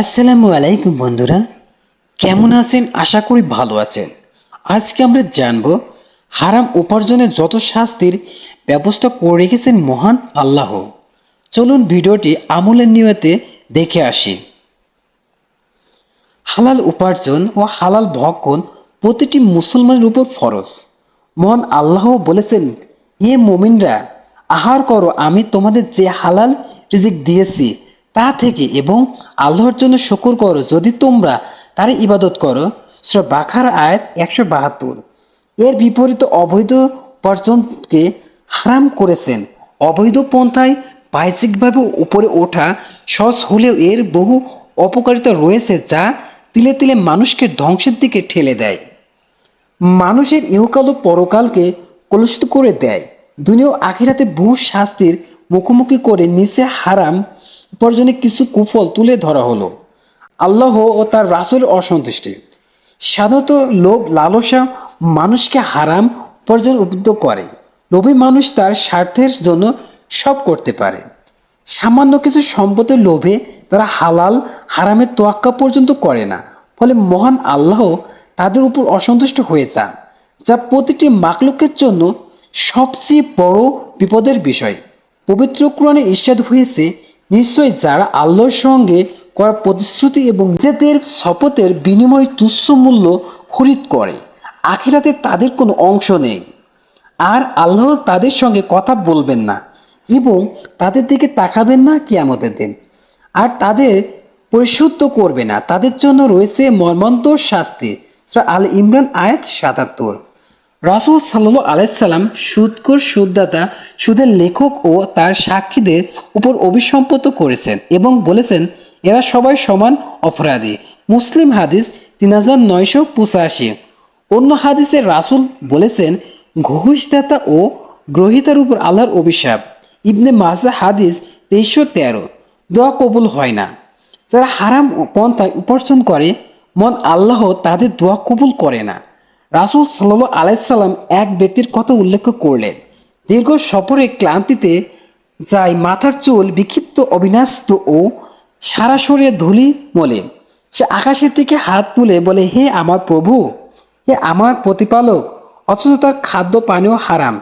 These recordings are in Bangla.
আসসালামু আলাইকুম বন্ধুরা। কেমন আছেন? আশা করি ভালো আছেন। আজকে আমরা জানব হারাম উপার্জনের যত শাস্তির ব্যবস্থা করে রেখেছেন মহান আল্লাহ। চলুন ভিডিওটি আমলের নিয়তে দেখে আসি। হালাল উপার্জন ও হালাল ভক্ষণ প্রতিটি মুসলমানের উপর ফরজ। মহান আল্লাহ বলেছেন, হে মোমিনরা, আহার করো, আমি তোমাদের যে হালাল রিজিক দিয়েছি তা থেকে এবং আল্লাহর জন্য শুকর করো, যদি তোমরা তার ইবাদত করো। শ্র বাখার আয়াত একশো বাহাত্তর। এর বিপরীত অবৈধ উপার্জনকে হারাম করেছেন। অবৈধ পন্থায় বাহ্যিকভাবে উপরে ওঠা সহজ হলেও এর বহু অপকারিতা রয়েছে যা তিলে তিলে মানুষকে ধ্বংসের দিকে ঠেলে দেয়। মানুষের ইহকাল ও পরকালকে কলুষিত করে দেয়। দুনিয়া আখিরাতে বহু শাস্তির মুখোমুখি করে নিচে হারাম উপার্জনে কিছু কুফল তুলে ধরা হলো। আল্লাহ ও তার রাসুলের অসন্তুষ্টি। সাধারণত লোভ, লালসা মানুষকে হারাম উপার্জন উদ্বুদ্ধ করে। লোভী মানুষ তার স্বার্থের জন্য সব করতে পারে। সামান্য কিছু সম্পদের লোভে তারা হালাল, হারামের তোয়াক্কা পর্যন্ত করে না। ফলে মহান আল্লাহ তাদের উপর অসন্তুষ্ট হয়ে যান, যা প্রতিটি মাকলুকের জন্য সবচেয়ে বড় বিপদের বিষয়। পবিত্র কোরআনে ইস্যাদ হয়েছে নিশ্চয় যারা আল্লাহর সঙ্গে করা প্রতিশ্রুতি এবং নিজেদের শপথের বিনিময়ে তুচ্ছ মূল্য খরিদ করে, আখিরাতে তাদের কোনো অংশ নেই। আর আল্লাহ তাদের সঙ্গে কথা বলবেন না এবং তাদের দিকে তাকাবেন না কিয়ামতের দিন। আর তাদের পরিশুদ্ধ করবে না। তাদের জন্য রয়েছে মর্মন্ত শাস্তি। আল ইমরান আয়াত সাতাত্তর। রাসুল সাল্লু আলাইসাল্লাম সুদকর সুদদাতা, সুদের লেখক ও তার সাক্ষীদের উপর অভিসম্পত করেছেন এবং বলেছেন, এরা সবাই সমান অপরাধী। মুসলিম হাদিস তিন হাজার নয়শো পঁচাশি। অন্য হাদিসে রাসুল বলেছেন, ঘুষদাতা ও গ্রহিতার উপর আল্লাহর অভিশাপ। ইবনে মাজা হাদিস তেইশশো তেরো। দোয়া কবুল হয় না। যারা হারাম পন্থায় উপার্জন করে, মন আল্লাহ তাদের দোয়া কবুল করে না। রাসুল সাল্লাহ আলাইসাল্লাম এক ব্যক্তির কথা উল্লেখ করলেন। দীর্ঘ সফরে ক্লান্তিতে যায় মাথার চুল বিক্ষিপ্ত অবিনাস্ত ও সারা শরীরে ধুলি মলিন সে আকাশের দিকে হাত তুলে বলে, হে আমার প্রভু, হে আমার প্রতিপালক, অথচ তার খাদ্য পানীয় হারাম,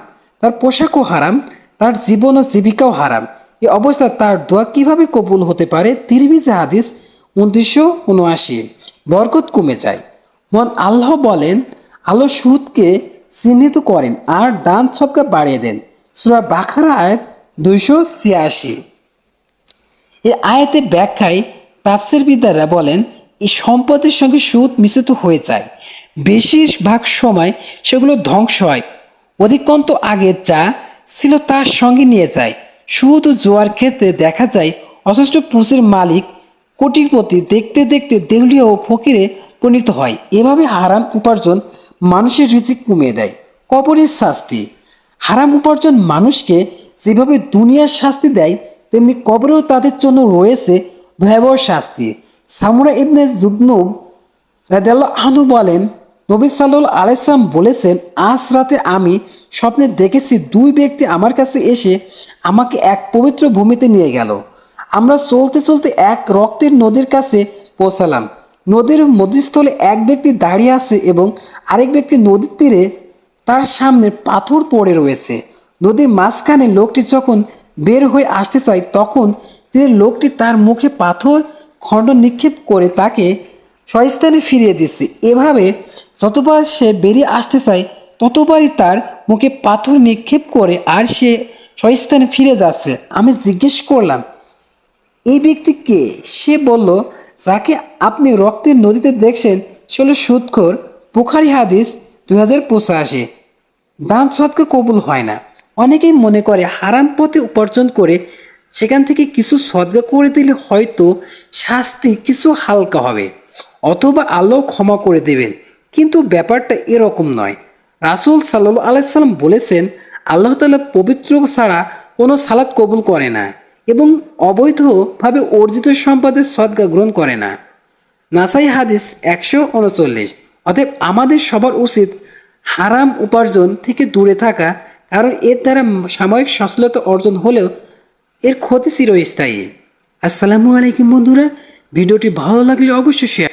তার পোশাকও হারাম, তার জীবন ও জীবিকাও হারাম এই অবস্থা তার দোয়া কীভাবে কবুল হতে পারে? তিরমিজে হাদিস উনত্রিশশো উনআশি, বরকত কমে যায়। মন আল্লাহ বলেন আলো সুদকে চিহ্নিত করেন আর দান সৎকা বাড়িয়ে দেন। সুরা বাখারা আয়াত দুইশো ছিয়াশি। এই আয়াতে ব্যাখ্যায় তাফসির বিদ্যারা বলেন, এই সম্পদের সঙ্গে সুদ মিশ্রিত হয়ে যায়। বেশিরভাগ সময় সেগুলো ধ্বংস হয়। অধিকন্ত আগে যা ছিল তার সঙ্গে নিয়ে যায়। সুদ ও জোয়ার ক্ষেত্রে দেখা যায় অথচ পুঁজির মালিক কোটিপতি দেখতে দেখতে দেউলিয়া ও ফকিরে পরিণত হয়। এভাবে হারাম উপার্জন মানুষের রিজিক কমিয়ে দেয়, কবরের শাস্তি। হারাম উপার্জন মানুষকে যেভাবে দুনিয়ার শাস্তি দেয়, তেমনি কবরেও তাদের জন্য রয়েছে ভয়াবহ শাস্তি। সামুরা ইবনে জুদনুব রাদিয়াল্লাহ আনু বলেন, নবী সাল্লুল আলাইসালাম বলেছেন, আজ রাতে আমি স্বপ্নে দেখেছি দুই ব্যক্তি আমার কাছে এসে আমাকে এক পবিত্র ভূমিতে নিয়ে গেল। আমরা চলতে চলতে এক রক্তের নদীর কাছে পৌঁছালাম। নদীর মধ্যস্থলে এক ব্যক্তি দাঁড়িয়ে আছে এবং আরেক ব্যক্তি নদীর তীরে তার সামনে পাথর পড়ে রয়েছে। নদীর মাঝখানে লোকটি যখন বের হয়ে আসতে চায়, তখন তিনি লোকটি তার মুখে পাথর খণ্ড নিক্ষেপ করে তাকে স্বস্থানে ফিরিয়ে দিচ্ছে এভাবে যতবার সে বেরিয়ে আসতে চায়, ততবারই তার মুখে পাথর নিক্ষেপ করে আর সে স্বস্থানে ফিরে যাচ্ছে। আমি জিজ্ঞেস করলাম, এই ব্যক্তি কে? সে বলল যাকে আপনি রক্তের নদীতে দেখছেন, সে হলো সুদখোর বুখারি হাদিস দুই হাজার পঁচাশি। দান সৎকা কবুল হয় না। অনেকেই মনে করে হারাম পথে উপার্জন করে সেখান থেকে কিছু সদগা করে দিলে হয়তো শাস্তি কিছু হালকা হবে, অথবা আল্লাহ ক্ষমা করে দেবেন। কিন্তু ব্যাপারটা এরকম নয়। রাসুল সাল্লু আলাইসাল্লাম বলেছেন, আল্লাহ তালা পবিত্র ছাড়া কোনো সালাদ কবুল করে না। এবং অবৈধভাবে অর্জিত সম্পদের সদ্গা গ্রহণ করে না। নাসাই হাদিস একশো উনচল্লিশ। অতএব আমাদের সবার উচিত হারাম উপার্জন থেকে দূরে থাকা, কারণ এর দ্বারা সাময়িক সচলতা অর্জন হলেও এর ক্ষতি চিরস্থায়ী। আসসালামু আলাইকুম বন্ধুরা। ভিডিওটি ভালো লাগলে অবশ্যই শেয়ার